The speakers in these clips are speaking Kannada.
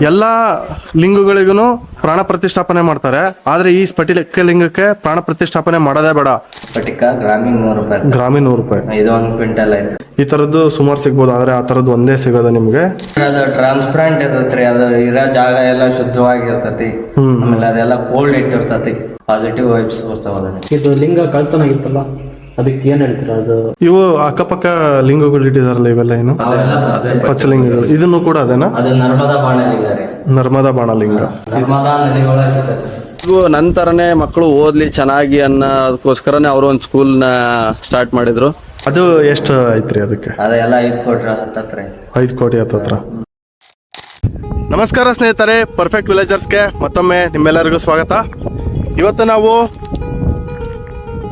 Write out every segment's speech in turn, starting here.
ಎಲ್ಲಾ ಲಿಂಗಗಳಿಗೂ ಪ್ರಾಣ ಪ್ರತಿಷ್ಠಾಪನೆ ಮಾಡ್ತಾರೆ. ಆದ್ರೆ ಈ ಸ್ಫಟಿಕ ಲಿಂಗಕ್ಕೆ ಪ್ರಾಣ ಪ್ರತಿಷ್ಠಾಪನೆ ಮಾಡೋದೇ ಬೇಡ. ಸ್ಫಟಿಕ ಗ್ರಾಮೀಣ ನೂರು ರೂಪಾಯಿ. ಗ್ರಾಮೀಣ ನೂರು ರೂಪಾಯಿ. ಇದು ಒಂದು ಕ್ವಿಂಟಲ್ ಐತೆ ಈ ತರದ್ದು ಸುಮಾರು ಸಿಗ್ಬೋದು ಆದ್ರೆ ಆ ತರದ್ದು ಒಂದೇ ಸಿಗೋದು ನಿಮ್ಗೆ. ಅದು ಟ್ರಾನ್ಸ್ಪರೆಂಟ್ ಇರ್ತೈತ್ರಿ ಅದು ಇರೋ ಜಾಗ ಎಲ್ಲ ಶುದ್ಧವಾಗಿರ್ತತಿ. ಆಮೇಲೆ ಅದೆಲ್ಲ ಕೋಲ್ಡ್ ಇಟ್ಟಿರ್ತತಿ. ಪಾಸಿಟಿವ್ ವೈಬ್ಸ್ ಬರ್ತಾವ ಇದು ಲಿಂಗ ಕಳ್ತನ ಆಗಿತ್ತಲ್ಲ ಅದಕ್ಕೆ ಏನ್ ಹೇಳ್ತೀರಾ ಅದು? ಇವು ಅಕ್ಕಪಕ್ಕ ಲಿಂಗಗಳು ಇಟ್ಟಿದಾರಲ್ಲ ಇವೆಲ್ಲ ಏನು? ಪಚ್ಚಲಿಂಗಗಳು. ಇದನ್ನು ಕೂಡ ಅದೇನಾ? ಅದು ನರ್ಮದಾ ಬಾಣಲಿಂಗ ರೀ ನರ್ಮದಾ ಬಾಣಲಿಂಗ. ನರ್ಮದಾ ನದಿಗಳ ಇವು ನಂತರನೇ ಮಕ್ಕಳು ಓದ್ಲಿ ಚೆನ್ನಾಗಿ ಅನ್ನೋದಕ್ಕೋಸ್ಕರನೇ ಅವರು ಒಂದು ಸ್ಕೂಲ್ನ ಸ್ಟಾರ್ಟ್ ಮಾಡಿದ್ರು. ಅದು ಎಷ್ಟು ಐತ್ರಿ ಅದಕ್ಕೆ? ಅದೆಲ್ಲ ಐದು ಕೋಟಿ ಹತ್ತತ್ರಿ ಐದು ಕೋಟಿ ಹತ್ತತ್ರ. ನಮಸ್ಕಾರ ಸ್ನೇಹಿತರೆ ಪರ್ಫೆಕ್ಟ್ ವಿಲೇಜರ್ಸ್ಗೆ ಮತ್ತೊಮ್ಮೆ ನಿಮ್ಮೆಲ್ಲರಿಗೂ ಸ್ವಾಗತ. ಇವತ್ತು ನಾವು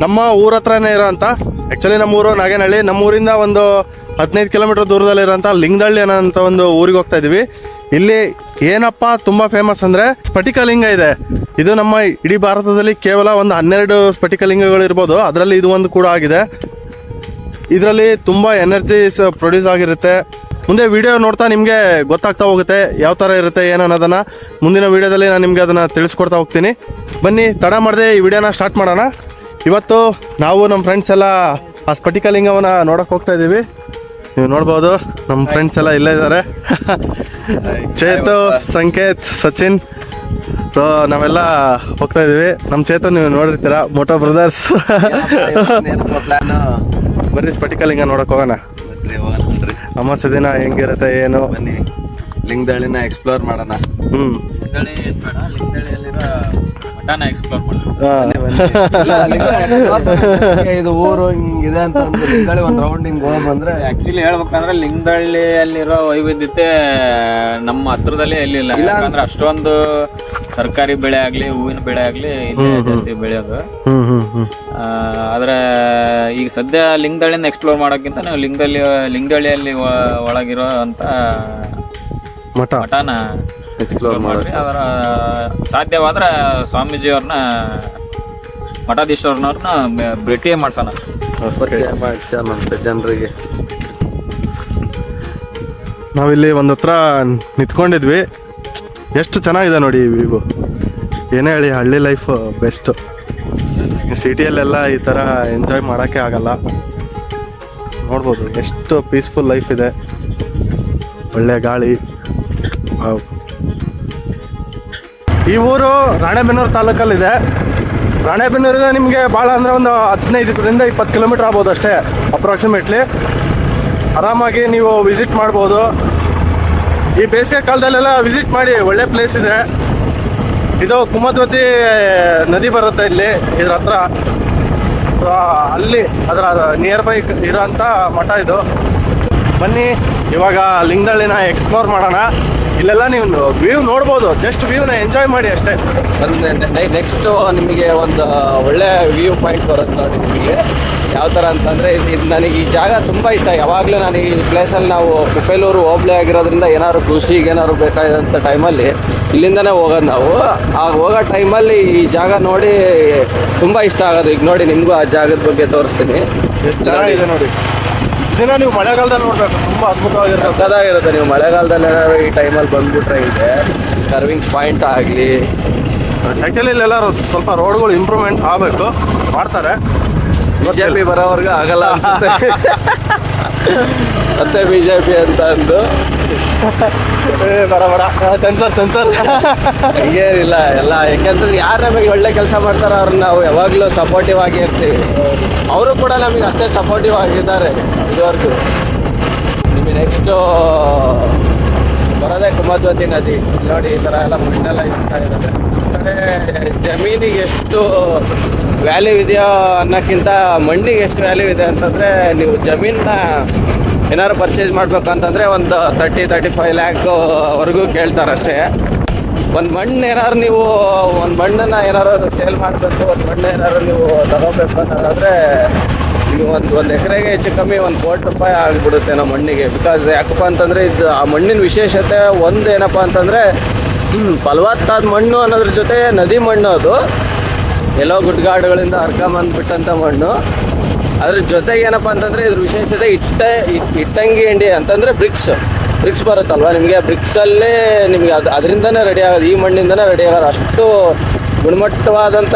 ನಮ್ಮ ಊರ ಹತ್ರನೇ ಇರೋಂಥ ಆ್ಯಕ್ಚುಲಿ ನಮ್ಮ ಊರು ನಾಗೇನಹಳ್ಳಿ. ನಮ್ಮ ಊರಿಂದ ಒಂದು ಹದಿನೈದು ಕಿಲೋಮೀಟರ್ ದೂರದಲ್ಲಿರೋಂಥ ಲಿಂಗದಳ್ಳಿ ಅನ್ನೋಂಥ ಒಂದು ಊರಿಗೆ ಹೋಗ್ತಾ ಇದೀವಿ. ಇಲ್ಲಿ ಏನಪ್ಪ ತುಂಬ ಫೇಮಸ್ ಅಂದರೆ ಸ್ಫಟಿಕಲಿಂಗ ಇದೆ. ಇದು ನಮ್ಮ ಇಡೀ ಭಾರತದಲ್ಲಿ ಕೇವಲ ಒಂದು ಹನ್ನೆರಡು ಸ್ಫಟಿಕಲಿಂಗಗಳು ಇರ್ಬೋದು. ಅದರಲ್ಲಿ ಇದು ಒಂದು ಕೂಡ ಆಗಿದೆ. ಇದರಲ್ಲಿ ತುಂಬ ಎನರ್ಜೀಸ್ ಪ್ರೊಡ್ಯೂಸ್ ಆಗಿರುತ್ತೆ. ಮುಂದೆ ವಿಡಿಯೋ ನೋಡ್ತಾ ನಿಮಗೆ ಗೊತ್ತಾಗ್ತಾ ಹೋಗುತ್ತೆ ಯಾವ ಥರ ಇರುತ್ತೆ, ಏನು ಅನ್ನೋದನ್ನು. ಮುಂದಿನ ವಿಡಿಯೋದಲ್ಲಿ ನಾನು ನಿಮಗೆ ಅದನ್ನು ತಿಳಿಸ್ಕೊಡ್ತಾ ಹೋಗ್ತೀನಿ. ಬನ್ನಿ, ತಡ ಮಾಡದೆ ಈ ವಿಡಿಯೋನ ಸ್ಟಾರ್ಟ್ ಮಾಡೋಣ. ಇವತ್ತು ನಾವು ನಮ್ಮ ಫ್ರೆಂಡ್ಸ್ ಎಲ್ಲ ಆ ಸ್ಫಟಿಕಲಿಂಗವನ್ನ ನೋಡೋಕೆ ಹೋಗ್ತಾ ಇದ್ದೀವಿ ನೀವು ನೋಡ್ಬೋದು ನಮ್ಮ ಫ್ರೆಂಡ್ಸ್ ಎಲ್ಲ ಇಲ್ಲೇ ಇದ್ದಾರೆ ಚೇತು ಸಂಕೇತ್ ಸಚಿನ್ ಸೊ ನಾವೆಲ್ಲ ಹೋಗ್ತಾ ಇದೀವಿ. ನಮ್ಮ ಚೇತು ನೀವು ನೋಡಿರ್ತೀರ ಮೋಟೋ ಬ್ರದರ್ಸ್ ಬರ್ರಿ ಸ್ಫಟಿಕಲಿಂಗ ನೋಡಕ್ ಹೋಗೋಣ. ಅಮಾವಾಸ್ಯ ದಿನ ಹೆಂಗಿರುತ್ತೆ ಏನು? ಬನ್ನಿ. ಲಿಂಗದಳ್ಳಿನ ಎಕ್ಸ್ಪ್ಲೋರ್ ಮಾಡೋಣ. ಹ್ಮ್. ಎಕ್ಸ್ಪ್ಲೋರ್ ಇದು ಊರು ಹಿಂಗಿದೆ ಅಂತ ಲಿಂಗಳಿ ಲಿಂಗದಳ್ಳಿ ಒಂದು ರೌಂಡ್ ಹಿಂಗ್ ಹೋಗ್ ಬಂದ್ರೆ ಆಕ್ಚುಲಿ ಹೇಳ್ಬೇಕಂದ್ರೆ ಲಿಂಗದಳ್ಳಿಯಲ್ಲಿರೋ ವೈವಿಧ್ಯತೆ ನಮ್ಮ ಹತ್ರದಲ್ಲಿ ಎಲ್ಲಿಲ್ಲ ಯಾಕಂದ್ರೆ ಅಷ್ಟೊಂದು ತರಕಾರಿ ಬೆಳೆ ಆಗ್ಲಿ ಹೂವಿನ ಬೆಳೆ ಆಗ್ಲಿ ಇಲ್ಲೇ ಜಾಸ್ತಿ ಬೆಳೆಯೋದು. ಹ್ಮ್ ಹ್ಮ್ ಹ್ಮ್. ಆ, ಆದ್ರೆ ಈಗ ಸದ್ಯ ಲಿಂಗದಳ್ಳಿನ ಎಕ್ಸ್ಪ್ಲೋರ್ ಮಾಡೋಕ್ಕಿಂತ ನೀವು ಲಿಂಗದಳ್ಳಿ ಲಿಂಗದಳ್ಳಿಯಲ್ಲಿ ಒಳಗಿರೋ ಅಂತ ಮಠ. ಮಠನ ಎಕ್ಸ್ಪ್ಲೋರ್ ಮಾಡಿ ಅದರ ಸಾಧ್ಯವಾದ್ರೆ ಸ್ವಾಮೀಜಿಯವ್ರನ್ನ ಮಠಾಧೀಶ್ವರನವ್ರನ್ನ ಭೇಟಿಯೇ ಮಾಡ್ಸೋಣ. ಪರಿಚಯ ಜನರಿಗೆ. ನಾವಿಲ್ಲಿ ಒಂದು ಹತ್ರ ನಿಂತ್ಕೊಂಡಿದ್ವಿ. ಎಷ್ಟು ಚೆನ್ನಾಗಿದೆ ನೋಡಿ ಇವು ಏನೇ ಹೇಳಿ ಹಳ್ಳಿ ಲೈಫ್ ಬೆಸ್ಟ್ ಸಿಟಿಯಲ್ಲೆಲ್ಲ ಈ ಥರ ಎಂಜಾಯ್ ಮಾಡೋಕ್ಕೆ ಆಗಲ್ಲ. ನೋಡ್ಬೋದು ಎಷ್ಟು ಪೀಸ್ಫುಲ್ ಲೈಫ್ ಇದೆ. ಒಳ್ಳೆ ಗಾಳಿ. ಈ ಊರು ರಾಣೆಬೆನ್ನೂರು ತಾಲೂಕಲ್ಲಿದೆ. ರಾಣೆಬೆನ್ನೂರಿಂದ ನಿಮಗೆ ಭಾಳ ಅಂದರೆ ಒಂದು ಹದಿನೈದರಿಂದ ಇಪ್ಪತ್ತು ಕಿಲೋಮೀಟ್ರ್ ಆಗ್ಬೋದು ಅಷ್ಟೇ ಅಪ್ರಾಕ್ಸಿಮೇಟ್ಲಿ ಆರಾಮಾಗಿ ನೀವು ವಿಸಿಟ್ ಮಾಡ್ಬೋದು. ಈ ಬೇಸಿಗೆ ಕಾಲದಲ್ಲೆಲ್ಲ ವಿಸಿಟ್ ಮಾಡಿ, ಒಳ್ಳೆ ಪ್ಲೇಸ್ ಇದೆ. ಇದು ಕುಮದ್ವತಿ ನದಿ ಬರುತ್ತೆ ಇಲ್ಲಿ, ಇದ್ರ ಹತ್ರ. ಅಲ್ಲಿ ಅದರ ನಿಯರ್ ಬೈ ಇರೋಂಥ ಮಠ ಇದು. ಬನ್ನಿ, ಇವಾಗ ಲಿಂಗದಳ್ಳಿನ ಎಕ್ಸ್ಪ್ಲೋರ್ ಮಾಡೋಣ. ಇಲ್ಲೆಲ್ಲ ನೀವು ವ್ಯೂ ನೋಡ್ಬೋದು. ಜಸ್ಟ್ ವ್ಯೂನ ಎಂಜಾಯ್ ಮಾಡಿ ಅಷ್ಟೇ. ನೆಕ್ಸ್ಟ್ ನಿಮಗೆ ಒಂದು ಒಳ್ಳೆ ವ್ಯೂ ಪಾಯಿಂಟ್ ಬರುತ್ತೆ ನೋಡಿ ನಿಮಗೆ. ಯಾವ ಥರ ಅಂತಂದರೆ ಇದು ಇದು ನನಗೆ ಈ ಜಾಗ ತುಂಬ ಇಷ್ಟ. ಯಾವಾಗಲೂ ನಾನು ಈ ಪ್ಲೇಸಲ್ಲಿ ನಾವು ಕುಪೇಲೂರು ಹೋಬ್ಳಿ ಆಗಿರೋದ್ರಿಂದ ಏನಾದ್ರು ಕೃಷಿಗೆ ಏನಾದ್ರು ಬೇಕಾದಂಥ ಟೈಮಲ್ಲಿ ಇಲ್ಲಿಂದನೇ ಹೋಗೋದು ನಾವು. ಆ ಹೋಗೋ ಟೈಮಲ್ಲಿ ಈ ಜಾಗ ನೋಡಿ ತುಂಬ ಇಷ್ಟ ಆಗೋದು. ಈಗ ನೋಡಿ ನಿಮಗೂ ಆ ಜಾಗದ ಬಗ್ಗೆ ತೋರಿಸ್ತೀನಿ. ಎಷ್ಟು ಚೆನ್ನಾಗಿದೆ ನೋಡಿ. ಇದನ್ನ ನೀವು ಮಳೆಗಾಲದಲ್ಲಿ ನೋಡ್ಬೇಕು ತುಂಬ ಅದ್ಭುತವಾಗಿರುತ್ತೆ. ಸಕ್ಕದಾಗಿರುತ್ತೆ ನೀವು ಮಳೆಗಾಲದಲ್ಲಿ ಏನಾದ್ರು ಈ ಟೈಮಲ್ಲಿ ಬಂದ್ಬಿಟ್ರೆ ಇದೆ ಕರ್ವಿಂಗ್ಸ್ ಪಾಯಿಂಟ್ ಆಗಲಿ. ಆ್ಯಕ್ಚುಲಿ ಎಲ್ಲರೂ ಸ್ವಲ್ಪ ರೋಡ್ಗಳು ಇಂಪ್ರೂವ್ಮೆಂಟ್ ಆಗಬೇಕು ಮಾಡ್ತಾರೆ. ಬಿ ಜೆ ಪಿ ಬರೋವರೆಗೂ ಆಗಲ್ಲ ಅನ್ಸುತ್ತೆ. ಮತ್ತೆ ಬಿ ಜೆ ಪಿ ಅಂತ ಅಂದು. ಸೆನ್ಸರ್ ಸೆನ್ಸರ್ ಏನಿಲ್ಲ ಎಲ್ಲ. ಯಾಕೆಂತಂದ್ರೆ ಯಾರು ನಮಗೆ ಒಳ್ಳೆ ಕೆಲಸ ಮಾಡ್ತಾರೋ ಅವ್ರನ್ನ ನಾವು ಯಾವಾಗಲೂ ಸಪೋರ್ಟಿವ್ ಆಗಿ ಇರ್ತೀವಿ. ಅವರು ಕೂಡ ನಮಗೆ ಅಷ್ಟೇ ಸಪೋರ್ಟಿವ್ ಆಗಿದ್ದಾರೆ ಇದುವರೆಗೂ. ನಿಮಗೆ ನೆಕ್ಸ್ಟು ಬರೋದೇ ಕುಮದ್ವತಿ ನದಿ. ನೋಡಿ, ಈ ಥರ ಎಲ್ಲ ಮಣ್ಣೆಲ್ಲ ಇರ್ತಾ ಇದ್ದಾರೆ. ಜಮೀನಿಗೆ ಎಷ್ಟು ವ್ಯಾಲ್ಯೂ ಇದೆಯೋ ಅನ್ನೋಕ್ಕಿಂತ ಮಣ್ಣಿಗೆ ಎಷ್ಟು ವ್ಯಾಲ್ಯೂ ಇದೆ ಅಂತಂದರೆ ನೀವು ಜಮೀನನ್ನ ಏನಾದ್ರು ಪರ್ಚೇಸ್ ಮಾಡ್ಬೇಕಂತಂದರೆ ಒಂದು ತರ್ಟಿ ತರ್ಟಿ ಫೈವ್ ಲ್ಯಾಕ್ವರೆಗೂ ಕೇಳ್ತಾರೆ ಅಷ್ಟೇ. ಒಂದು ಮಣ್ಣು ಏನಾದ್ರು ನೀವು, ಒಂದು ಮಣ್ಣನ್ನು ಏನಾದ್ರು ಸೇಲ್ ಮಾಡಬೇಕು, ಒಂದು ಮಣ್ಣು ಏನಾದ್ರು ನೀವು ತಗೋಬೇಕು ಅಂತಂದ್ರೆ ನೀವು ಒಂದು ಒಂದು ಎಕರೆಗೆ ಹೆಚ್ಚು ಕಮ್ಮಿ ಒಂದು ಕೋಟಿ ರೂಪಾಯಿ ಆಗಿಬಿಡುತ್ತೆ ನಮ್ಮ ಮಣ್ಣಿಗೆ. ಬಿಕಾಸ್ ಯಾಕಪ್ಪ ಅಂತಂದರೆ ಇದು ಆ ಮಣ್ಣಿನ ವಿಶೇಷತೆ ಒಂದು ಏನಪ್ಪ ಅಂತಂದರೆ ಫಲವತ್ತಾದ ಮಣ್ಣು ಅನ್ನೋದ್ರ ಜೊತೆ ನದಿ ಮಣ್ಣು ಅದು. ಎಲ್ಲೋ ಗುಡ್ಗಾಡುಗಳಿಂದ ಹರ್ಕೊಂಬಂದ್ಬಿಟ್ಟಂಥ ಮಣ್ಣು. ಅದ್ರ ಜೊತೆಗೆ ಏನಪ್ಪ ಅಂತಂದರೆ ಇದ್ರ ವಿಶೇಷತೆ ಇಟ್ಟ ಇಟ್- ಇಟ್ಟಂಗಿ ಹಿಂಡಿ ಅಂತಂದರೆ ಬ್ರಿಕ್ಸ್ ಬ್ರಿಕ್ಸ್ ಬರುತ್ತಲ್ವಾ? ನಿಮಗೆ ಬ್ರಿಕ್ಸಲ್ಲೇ ನಿಮಗೆ ಅದು ಅದರಿಂದನೇ ರೆಡಿ ಆಗೋದು. ಈ ಮಣ್ಣಿಂದನೇ ರೆಡಿ ಆಗೋದು. ಅಷ್ಟು ಗುಣಮಟ್ಟವಾದಂಥ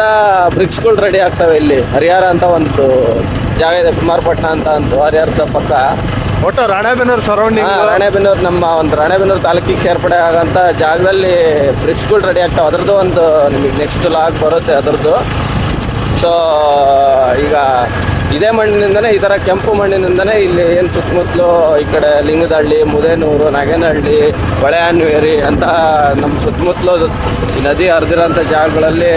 ಬ್ರಿಕ್ಸ್ಗಳು ರೆಡಿ ಆಗ್ತವೆ ಇಲ್ಲಿ. ಹರಿಹರ ಅಂತ ಒಂದು ಜಾಗ ಇದೆ ಕುಮಾರಪಟ್ಟಣ ಅಂತ ಒಂದು ಹರಿಹರದ ಪಕ್ಕ. ಒಟ್ಟು ರಾಣೆಬೆನ್ನೂರು ಸರೌಂಡಿಂಗ್ ರಾಣೆಬೆನೂರು ರಾಣೆಬೆನ್ನೂರು ನಮ್ಮ ಒಂದು ರಾಣೆಬೆನೂರು ತಾಲೂಕಿಗೆ ಸೇರ್ಪಡೆ ಆಗೋಂಥ ಜಾಗದಲ್ಲಿ ಬ್ರಿಕ್ಸ್ಗಳು ರೆಡಿ ಆಗ್ತಾವೆ. ಅದ್ರದ್ದು ಒಂದು ನಿಮಗೆ ನೆಕ್ಸ್ಟ್ ಲಾಗ್ ಬರುತ್ತೆ ಅದರದ್ದು. ಸೊ ಈಗ ಇದೇ ಮಣ್ಣಿನಿಂದನೇ ಈ ಥರ ಕೆಂಪು ಮಣ್ಣಿನಿಂದನೇ ಇಲ್ಲಿ ಏನು ಸುತ್ತಮುತ್ತಲು ಈ ಕಡೆ ಲಿಂಗದಹಳ್ಳಿ ಮುದೇನೂರು ನಾಗೇನಹಳ್ಳಿ ಹೊಳೆಹನ್ವೇರಿ ಅಂತ ನಮ್ಮ ಸುತ್ತಮುತ್ತಲು ನದಿ ಹರಿದಿರೋಂಥ ಜಾಗಗಳಲ್ಲಿ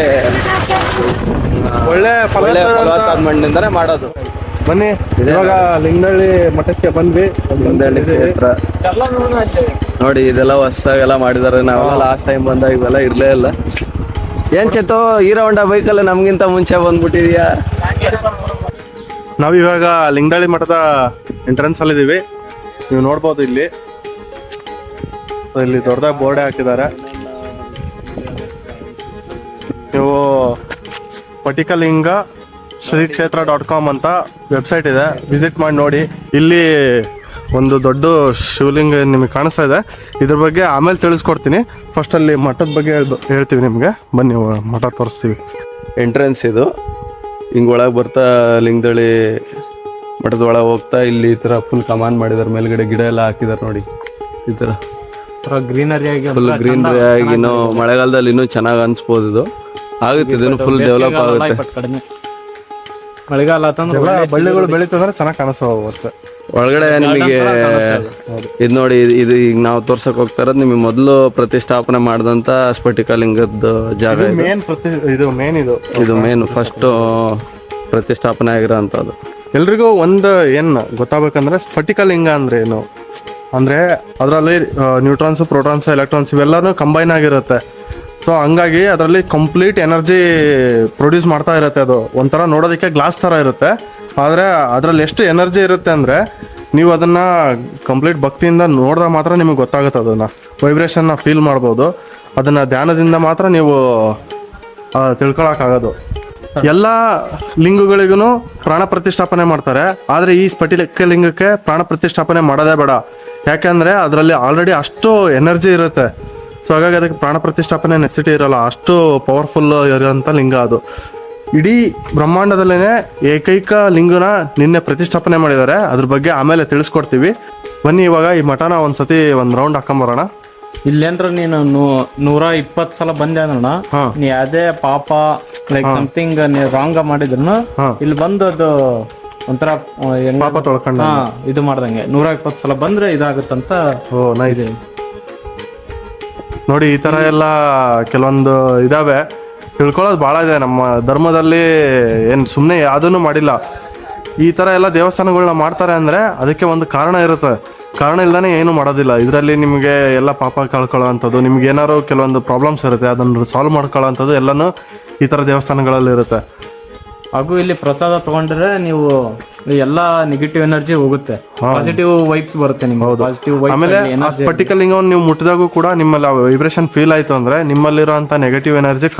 ಒಳ್ಳೆ ಒಳ್ಳೆ ಫಲವತ್ತಾದ ಮಣ್ಣಿನಿಂದನೇ ಮಾಡೋದು. ಬನ್ನಿ ಇವಾಗ ಲಿಂಗದಹಳ್ಳಿ ಮಠಕ್ಕೆ ಬಂದ್ವಿ. ಲಿಂಗದಹಳ್ಳಿ ಕ್ಷೇತ್ರ. ನೋಡಿ ಇದೆಲ್ಲ ಹೊಸದಾಗೆಲ್ಲ ಮಾಡಿದ್ದಾರೆ. ನಾವು ಲಾಸ್ಟ್ ಟೈಮ್ ಬಂದಾಗ ಇವೆಲ್ಲ ಇರಲೇ ಇಲ್ಲ. ಏನ್ ಚೇತು ಹೀರೋ ಹೊಂಡ ಬೈಕಲ್ಲಿ ನಮ್ಗಿಂತ ಮುಂಚೆ ಬಂದ್ಬಿಟ್ಟಿದ್ಯಾ? ನಾವಿವಾಗ ಲಿಂಗಾಳಿ ಮಠದ ಎಂಟ್ರೆನ್ಸ್ ಅಲ್ಲಿ ಇದೀವಿ. ನೀವು ನೋಡ್ಬೋದು ಇಲ್ಲಿ. ಇಲ್ಲಿ ದೊಡ್ಡದಾಗಿ ಬೋರ್ಡೆ ಹಾಕಿದ್ದಾರೆ. ನೀವು ಸ್ಫಟಿಕಲಿಂಗ ಶ್ರೀ ಕ್ಷೇತ್ರ ಡಾಟ್ ಕಾಮ್ ಅಂತ ವೆಬ್ಸೈಟ್ ಇದೆ. ವಿಸಿಟ್ ಮಾಡಿ ನೋಡಿ. ಇಲ್ಲಿ ಒಂದು ದೊಡ್ಡ ಶಿವಲಿಂಗ ನಿಮಗೆ ಕಾಣಿಸ್ತಾ ಇದೆ. ಇದ್ರ ಬಗ್ಗೆ ಆಮೇಲೆ ತಿಳಿಸ್ಕೊಡ್ತೀನಿ. ಫಸ್ಟ್ ಅಲ್ಲಿ ಮಠದ ಬಗ್ಗೆ ಹೇಳ್- ಹೇಳ್ತೀವಿ ನಿಮಗೆ. ಬನ್ನಿ, ಮಠ ತೋರಿಸ್ತೀವಿ. ಎಂಟ್ರೆನ್ಸ್ ಇದು. ಹಿಂಗ್ ಒಳಗೆ ಬರ್ತಾ ಲಿಂಗದಳ್ಳಿ ಮಠದ ಒಳಗೆ ಹೋಗ್ತಾ ಇಲ್ಲಿ ಈ ಥರ ಫುಲ್ ಕಮಾನ್ ಮಾಡಿದಾರೆ. ಮೇಲ್ಗಡೆ ಗಿಡ ಎಲ್ಲ ಹಾಕಿದಾರೆ ನೋಡಿ. ಈ ಥರ ಗ್ರೀನರಿ ಆಗಿ ಫುಲ್ ಗ್ರೀನರಿ ಆಗಿ ಇನ್ನೂ ಮಳೆಗಾಲದಲ್ಲಿ ಇನ್ನೂ ಚೆನ್ನಾಗಿ ಅನ್ಸ್ಬೋದು ಇದು. ಆಗುತ್ತೆ ಇದನ್ನು ಫುಲ್ ಡೆವಲಪ್ ಆಗುತ್ತೆ. ಮಳೆಗಾಲ ಬಳ್ಳಿಗಳು ಬೆಳೀತಂದ್ರೆ ಚೆನ್ನಾಗಿ ಕಾಣಿಸ್ತಾ ಹೋಗುತ್ತೆ ಒಳಗಡೆ ನಿಮಗೆ ಇದು ನೋಡಿ ಇದು- ಇದು ಈಗ ನಾವು ತೋರ್ಸಕ್ ಹೋಗ್ತಾ ಇರೋದು ನಿಮಗೆ ಮೊದಲು ಪ್ರತಿಷ್ಠಾಪನೆ ಮಾಡಿದಂತ ಸ್ಫಟಿಕಲಿಂಗದ ಜಾಗ ಇದು ಮೇನ್ ಪ್ರತಿ ಇದು ಮೇನ್ ಇದು. ಇದು ಮೇನ್ ಫಸ್ಟ್ ಪ್ರತಿಷ್ಠಾಪನೆ ಆಗಿರೋಂಥದ್ದು. ಎಲ್ರಿಗೂ ಒಂದು ಏನು ಗೊತ್ತಾಗಬೇಕಂದ್ರೆ ಸ್ಫಟಿಕಲಿಂಗ ಅಂದ್ರೆ ಏನು? ಅಂದ್ರೆ ಅದರಲ್ಲಿ ನ್ಯೂಟ್ರಾನ್ಸ್ ಪ್ರೋಟಾನ್ಸ್ ಎಲೆಕ್ಟ್ರಾನ್ಸ್ ಇವೆಲ್ಲನೂ ಕಂಬೈನ್ ಆಗಿರುತ್ತೆ. ಸೊ ಹಂಗಾಗಿ ಅದರಲ್ಲಿ ಕಂಪ್ಲೀಟ್ ಎನರ್ಜಿ ಪ್ರೊಡ್ಯೂಸ್ ಮಾಡ್ತಾ ಇರುತ್ತೆ ಅದು. ಒಂಥರ ನೋಡೋದಕ್ಕೆ ಗ್ಲಾಸ್ ಥರ ಇರುತ್ತೆ. ಆದರೆ ಅದರಲ್ಲಿ ಎಷ್ಟು ಎನರ್ಜಿ ಇರುತ್ತೆ ಅಂದರೆ ನೀವು ಅದನ್ನು ಕಂಪ್ಲೀಟ್ ಭಕ್ತಿಯಿಂದ ನೋಡಿದಾಗ ಮಾತ್ರ ನಿಮಗೆ ಗೊತ್ತಾಗುತ್ತೆ ಅದನ್ನು. ವೈಬ್ರೇಷನ್ನ ಫೀಲ್ ಮಾಡ್ಬೋದು. ಅದನ್ನು ಧ್ಯಾನದಿಂದ ಮಾತ್ರ ನೀವು ತಿಳ್ಕೊಳಕ್ಕಾಗೋದು. ಎಲ್ಲ ಲಿಂಗಗಳಿಗೂ ಪ್ರಾಣ ಪ್ರತಿಷ್ಠಾಪನೆ ಮಾಡ್ತಾರೆ. ಆದರೆ ಈ ಸ್ಫಟಿಕ ಲಿಂಗಕ್ಕೆ ಪ್ರಾಣ ಪ್ರತಿಷ್ಠಾಪನೆ ಮಾಡೋದೇ ಬೇಡ. ಯಾಕೆಂದರೆ ಅದರಲ್ಲಿ ಆಲ್ರೆಡಿ ಅಷ್ಟು ಎನರ್ಜಿ ಇರುತ್ತೆ. ಸೊ ಹಾಗಾಗಿ ಅದಕ್ಕೆ ಪ್ರಾಣ ಪ್ರತಿಷ್ಠಾಪನೆ ನೆಸಿಟಿ ಇರಲ್ಲ. ಅಷ್ಟು ಪವರ್ಫುಲ್ ಇರೋಂಥ ಲಿಂಗ ಅದು. ಇಡೀ ಬ್ರಹ್ಮಾಂಡದಲ್ಲೇ ಏಕೈಕ ಲಿಂಗನ ನಿನ್ನೆ ಪ್ರತಿಷ್ಠಾಪನೆ ಮಾಡಿದ್ದಾರೆ. ಅದ್ರ ಬಗ್ಗೆ ಆಮೇಲೆ ತಿಳಿಸ್ಕೊಡ್ತೀವಿ. ಬನ್ನಿ ಇವಾಗ ಈ ಮಠನ ಒಂದ್ಸತಿ ಒಂದ್ ರೌಂಡ್ ಹಾಕೊಂಬರೋಣ. ಇಲ್ಲೇಂದ್ರ ನೀನು ನೂ- ನೂರ ಇಪ್ಪತ್ ಸಲ ಬಂದೆ ಅಂದ್ರಣ ಹಾ. ನೀ ಅದೇ ಪಾಪ ಲೈಕ್ ಸಮಥಿಂಗ್ ನೀ ರಾಂಗ್ ಮಾಡಿದ್ರು ಹಾ. ಇಲ್ಲಿ ಬಂದು ಅದು ಒಂಥರ ಆ, ಹೆಂಗ- ಪಾಪ ತೊಳ್ಕೊಂಡ ಹಾ ಇದು ಮಾಡ್ದಂಗೆ. ನೂರ ಇಪ್ಪತ್ ಸಲ ಬಂದ್ರೆ ಇದಾಗುತ್ತಂತ ಓ ನೈಸ್ ನೋಡಿ ಈ ತರ ಎಲ್ಲ ಕೆಲವೊಂದು ಇದಾವೆ. ತಿಳ್ಕೊಳ್ಳೋದು ಭಾಳ ಇದೆ. ನಮ್ಮ ಧರ್ಮದಲ್ಲಿ ಏನು ಸುಮ್ಮನೆ ಯಾವುದನ್ನು ಮಾಡಿಲ್ಲ. ಈ ಥರ ಎಲ್ಲ ದೇವಸ್ಥಾನಗಳನ್ನ ಮಾಡ್ತಾರೆ ಅಂದರೆ ಅದಕ್ಕೆ ಒಂದು ಕಾರಣ ಇರುತ್ತೆ. ಕಾರಣ ಇಲ್ದೇ ಏನು ಮಾಡೋದಿಲ್ಲ. ಇದರಲ್ಲಿ ನಿಮಗೆ ಎಲ್ಲ ಪಾಪ ಕಳ್ಕೊಳ್ಳೋ ಅಂಥದ್ದು ನಿಮ್ಗೆ ಏನಾದ್ರು ಕೆಲವೊಂದು ಪ್ರಾಬ್ಲಮ್ಸ್ ಇರುತ್ತೆ ಅದನ್ನು ಸಾಲ್ವ್ ಮಾಡ್ಕೊಳ್ಳೋ ಅಂಥದ್ದು ಎಲ್ಲನೂ ಈ ಥರ ದೇವಸ್ಥಾನಗಳಲ್ಲಿ ಇರುತ್ತೆ. ಹಾಗೂ ಇಲ್ಲಿ ಪ್ರಸಾದ ತಗೊಂಡ್ರೆ ನೀವು ಎಲ್ಲಾ ನೆಗೆಟಿವ್ ಎನರ್ಜಿ ಹೋಗುತ್ತೆ. ಪಾಸಿಟಿವ್ ವೈಬ್ಸ್ ಬರುತ್ತೆ ನಿಮ್ಗೆ. ಪಾಸಿಟಿವ್ ಆಮೇಲೆ ಪರ್ಟಿಕಲ್ ಲಿಂಗವನ್ನು ನೀವು ಮುಟ್ಟಿದಾಗೂ ಕೂಡ ನಿಮ್ಮಲ್ಲಿ ವೈಬ್ರೇಷನ್ ಫೀಲ್ ಆಯಿತು ಅಂದರೆ ನಿಮ್ಮಲ್ಲಿರುವಂಥ ನೆಗೆಟಿವ್ ಎನರ್ಜಿ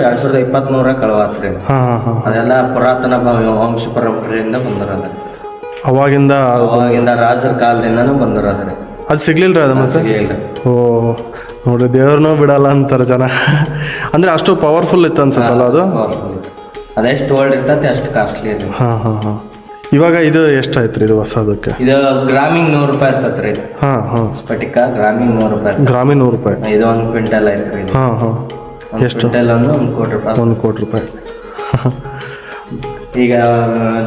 ಎರಡ್ ಸಾವಿರದ ಇಪ್ಪತ್ಮೂರ ಕಳವಾತ್ರಿ ಹಾಂ ಹಾಂ ಹಾಂ. ಅದೆಲ್ಲ ಪುರಾತನ ವಂಶ ಪರಂಪರೆಯಿಂದ ಬಂದಿರೋದು. ಅವಾಗಿಂದ ಅವಾಗಿಂದ ರಾಜರ ಕಾಲದಿಂದನೂ ಬಂದಿರೋದ್ರಿ ಅದು ಸಿಗ್ಲಿಲ್ರಿ ಅದು ಮತ್ತೆ? ಸಿಗ್ಲಿಲ್ಲ. ಓ ನೋಡಿ ದೇವ್ರನ್ನೂ ಬಿಡಲ್ಲ ಅಂತಾರೆ ಜನ. ಅಂದ್ರೆ ಅಷ್ಟು ಪವರ್ಫುಲ್ ಇತ್ತು ಅನ್ಸುತ್ತಲ್ಲ ಅದು? ಅದೆಷ್ಟು ಓಲ್ಡ್ ಇರ್ತೈತೆ ಅಷ್ಟು ಕಾಸ್ಟ್ಲಿ ಇದೆ ಹಾ ಹಾ ಹಾ. ಇವಾಗ ಇದು ಎಷ್ಟಾಯ್ತು ಇದು ಹೊಸದಕ್ಕೆ? ಇದು ಗ್ರಾಮೀಣ ನೂರು ರೂಪಾಯಿ ಇರ್ತತ್ರಿ. ಹಾಂ ಹಾ. ಸ್ಫಟಿಕ ಗ್ರಾಮೀಣ ನೂರು ರೂಪಾಯಿ. ಗ್ರಾಮೀಣ ನೂರು ರೂಪಾಯಿ. ಇದು ಒಂದು ಕ್ವಿಂಟಲ್ ಐತ್ರಿ ಇದು. ಹಾ ಹಾ. ಎಷ್ಟು? ಒಂದು ಒಂದು ಕೋಟಿ ರೂಪಾಯಿ. ಒಂದು ಕೋಟಿ ರೂಪಾಯಿ. ಈಗ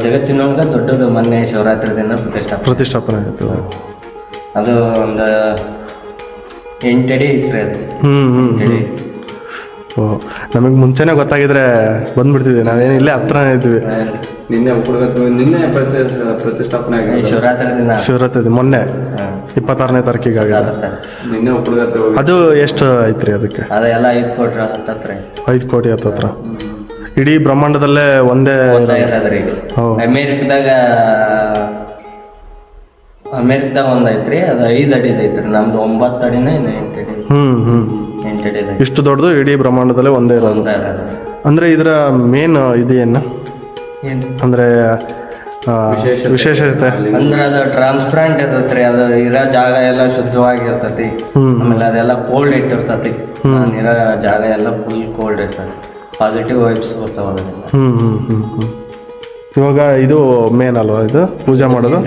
ಜಗತ್ತಿನೊಳಗ ದೊಡ್ಡದು ಮೊನ್ನೆ ಶಿವರಾತ್ರಿ ದಿನ ಪ್ರತಿಷ್ಠಾಪನೆ. ಪ್ರತಿಷ್ಠಾಪನೆ ಆಯಿತು. ಅದು ಒಂದು ಎಂಟಡಿ ಇತ್ತು ಅದು. ಹ್ಞೂ ಹ್ಞೂ ಎಂಟಡಿ ಓ ನಮಗೆ ಮುಂಚೆನೇ ಗೊತ್ತಾಗಿದ್ರೆ ಬಂದ್ಬಿಡ್ತಿದ್ವಿ. ನಾವೇನು ಇಲ್ಲೇ ಹತ್ರನೇ ಇದ್ವಿ. ನಿನ್ನೆ ನಿನ್ನೆ ಪ್ರತಿ ಪ್ರತಿಷ್ಠಾಪನೆ ಆಗಿದೆ. ಶಿವರಾತ್ರಿ ದಿನ ಶಿವರಾತ್ರಿ ಮೊನ್ನೆ. ಇಪ್ಪತ್ತಾರನೇ ತಾರೀಕಿಗೆ ಆಗಿದೆ. ನಿನ್ನೆ ಅದು ಎಷ್ಟು ಐತ್ರಿ ಅದಕ್ಕೆ? ಅದೆಲ್ಲ ಐದು ಕೋಟಿ ಹತ್ತತ್ರ ಐದು ಕೋಟಿ ಹತ್ತತ್ರ. ಇಡೀ ಬ್ರಹ್ಮಾಂಡದಲ್ಲೇ ಒಂದೇ ಒಂದೇ ಇರೋದ್ರಿ. ಅಮೇರಿಕದಾಗ ಅಮೇರಿಕದಾಗ ಒಂದ್ ಐತ್ರಿ ಅದು ಐದು ಅಡಿದ ಐತ್ರಿ. ನಮ್ದು ಒಂಬತ್ತು ಅಡಿನ ಎಂಟು ಅಡಿ. ಹ್ಮ್ ಹ್ಮ್. ಎಂಟು ಅಡಿ ಇಷ್ಟು ದೊಡ್ಡದು ಇಡೀ ಬ್ರಹ್ಮಾಂಡದಲ್ಲೇ ಒಂದೇ ಇರೋದು. ಅಂದ್ರೆ ಇದರ ಮೇನ್ ಇದು ಏನ್ರಿ ಅಂದ್ರೆ ಆ, ವಿಶೇಷತೆ ಅಂದ್ರೆ ಅದು ಟ್ರಾನ್ಸ್ಪರೆಂಟ್ ಇರ್ತೈತ್ರಿ ಅದು ಇರೋ ಜಾಗ ಎಲ್ಲ ಶುದ್ಧವಾಗಿರ್ತೈತಿ. ಆಮೇಲೆ ಅದೆಲ್ಲ ಕೋಲ್ಡ್ ಇಟ್ಟಿರ್ತೈತಿ. ಇರೋ ಜಾಗ ಎಲ್ಲ ಫುಲ್ ಕೋಲ್ಡ್ ಇರ್ತೈತಿ. ಪಾಸಿಟಿವ್ ವೈಬ್ಸ್ ಬರ್ತಾವ ಅದರಿಂದ. ಹ್ಮ್ ಹ್ಮ್ ಹ್ಞೂ ಹ್ಮ್. ಇವಾಗ ಇದು ಮೇನ್ ಅಲ್ವಾ ಇದು? ಪೂಜೆ ಮಾಡೋದು?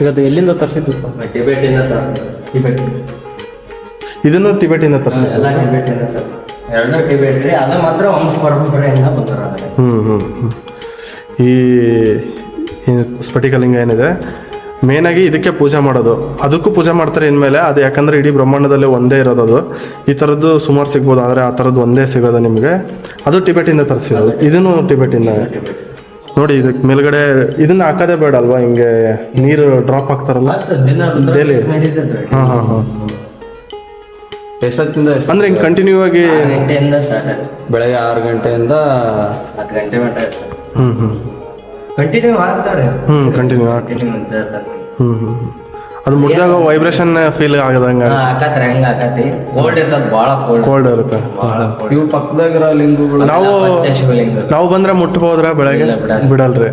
ಈಗ ಅದು ಎಲ್ಲಿಂದ ತರಿಸಿದ್ದು ಸರ್ ಟಿಬೆಟಿಂದ ಟಿಬೆಟ್ ಇದನ್ನು ಟಿಬೆಟಿಂದ ತರಿಸಿ ಎಲ್ಲ ಟಿಬೆಟಿಂದ ಎರಡು ರೀ ಅದು ಮಾತ್ರ ವಂಶ ಪರಂಪರೆಯಿಂದ ಹ್ಮ್ ಹ್ಮ್. ಈ ಈ ಸ್ಫಟಿಕಲಿಂಗ ಏನಿದೆ? ಆಗಿ ಇದಕ್ಕೆ ಪೂಜೆ ಮಾಡೋದು. ಅದಕ್ಕೂ ಪೂಜೆ ಮಾಡ್ತಾರೆ ಇನ್ಮೇಲೆ ಅದು ಯಾಕಂದ್ರೆ ಇಡೀ ಬ್ರಹ್ಮಾಂಡದಲ್ಲಿ ಒಂದೇ ಇರೋದು ಅದು ಈ ಥರದ್ದು ಸುಮಾರು ಸಿಗ್ಬೋದು ಆದರೆ ಆ ಥರದ್ದು ಒಂದೇ ಸಿಗೋದು ನಿಮಗೆ. ಅದು ಟಿಬೆಟಿಂದ ತರಿಸಿರೋದು. ಇದನ್ನು ಟಿಬೆಟಿಂದ. ನೋಡಿ ಇದಕ್ಕೆ ಮೇಲ್ಗಡೆ ಇದನ್ನ ಹಾಕೋದೇ ಬೇಡ ಅಲ್ವಾ ಹಿಂಗೆ ನೀರು ಡ್ರಾಪ್ ಆಗ್ತಾರಲ್ಲ ಡೈಲಿ ಹಾಂ ಹಾಂ ಹಾಂ. ಎಷ್ಟೊತ್ತಿಂದ ಎಷ್ಟು ಅಂದ್ರೆ ಹಿಂಗೆ ಕಂಟಿನ್ಯೂ ಆಗಿ ಆರು ಗಂಟೆಯಿಂದ ಸ್ಟಾರ್ಟ್ ಬೆಳಗ್ಗೆ ಆರು ಗಂಟೆಯಿಂದ ಹತ್ತು ಗಂಟೆ ಮಟ್ಟ ಇರ್ತದೆ ಹ್ಮ್ ಹ್ಮ್. ಕಂಟಿನ್ಯೂ ಆಗ್ತಾರೆ. ಹ್ಮ್ ಕಂಟಿನ್ಯೂ ಕಂಟಿನ್ಯೂ ಅಂತ ಇರ್ತಾರೆ ಹ್ಮ್ ಹ್ಮ್ ಹ್ಮ್. ಅದು ಮುಗಿದಾಗ ವೈಬ್ರೇಷನ್ ಫೀಲ್ ಆಗದಂಗ? ಹಾ, ಆಕತ್ರಿ ಹೆಂಗ ಆಕತಿ ಕೋಲ್ಡ್ ಇರ್ತದ ಭಾಳ ಕೋಲ್ಡ್ ಕೋಲ್ಡ್ ಇರುತ್ತೆ. ಕೋಲ್ಡ್ ಇವು ಪಕ್ಕದಾಗಿರೋ ಲಿಂಗುಗಳು ನಾವು ನಾವು ಬಂದ್ರೆ ಮುಟ್ಬೋದ್ರ ಬೆಳಗ್ಗೆ? ಬಿಡಲ್ಲ. ಬಿಡಲ್ರಿ.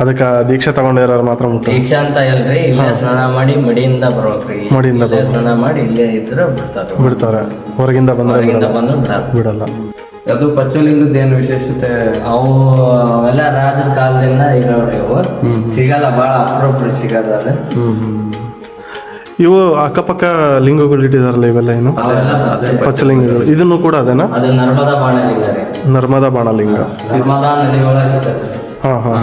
ಅದಕ್ಕೆ ದೀಕ್ಷೆ ತಗೊಂಡಿರೋರು ಮಾತ್ರ ಮುಟ್ಟ ದೀಕ್ಷಾ ಅಂತ ಇಲ್ರಿ ಇಲ್ಲೇ ಸ್ನಾನ ಮಾಡಿ ಮಡಿಯಿಂದ ಬರ್ಬೇಕ್ರಿ ಮಡಿಯಿಂದ ಇಲ್ಲೇ ಸ್ನಾನ ಮಾಡಿ ಇಲ್ಲೇ ಇದ್ರೆ ಬಿಡ್ತಾರೆ. ಬಿಡ್ತಾರೆ. ಹೊರಗಿಂದ ಬಂದ್ರೆ ಹೊರಗಿಂದ ಬಿಡಲ್ಲ. ಬಂದ್ರು ಬಿಡಲ್ಲ. ಬಿಡಲ್ಲ. ಅದು ಪಚ್ಚಲಿಂಗದ ಏನು ವಿಶೇಷತೆ? ಅವು ಅವೆಲ್ಲ ರಾಜರ ಕಾಲದಿಂದ ಇರೋರಿ ಅವು ಸಿಗಲ್ಲ ಬಹಳ ಅಪರೂಪ ಸಿಗಲ್ಲ ಅದು. ಇವು ಅಕ್ಕಪಕ್ಕ ಲಿಂಗಗಳು ಇಟ್ಟಿದಾರಲ್ಲ ಇವೆಲ್ಲ ಏನು? ಅವೆಲ್ಲ ಪಚ್ಚ- ಪಚ್ಚಲಿಂಗಗಳು. ಇದನ್ನು ಕೂಡ ಅದೇನಾ? ಅದು ನರ್ಮದಾ ಬಾಣಲಿಂಗ ರೀ. ನರ್ಮದಾ ಬಾಣಲಿಂಗ. ನರ್ಮದಾ ನದಿ ಒಳಗೆ ಸಿಗ್ತೈತೆ ಹಾ ಹಾ.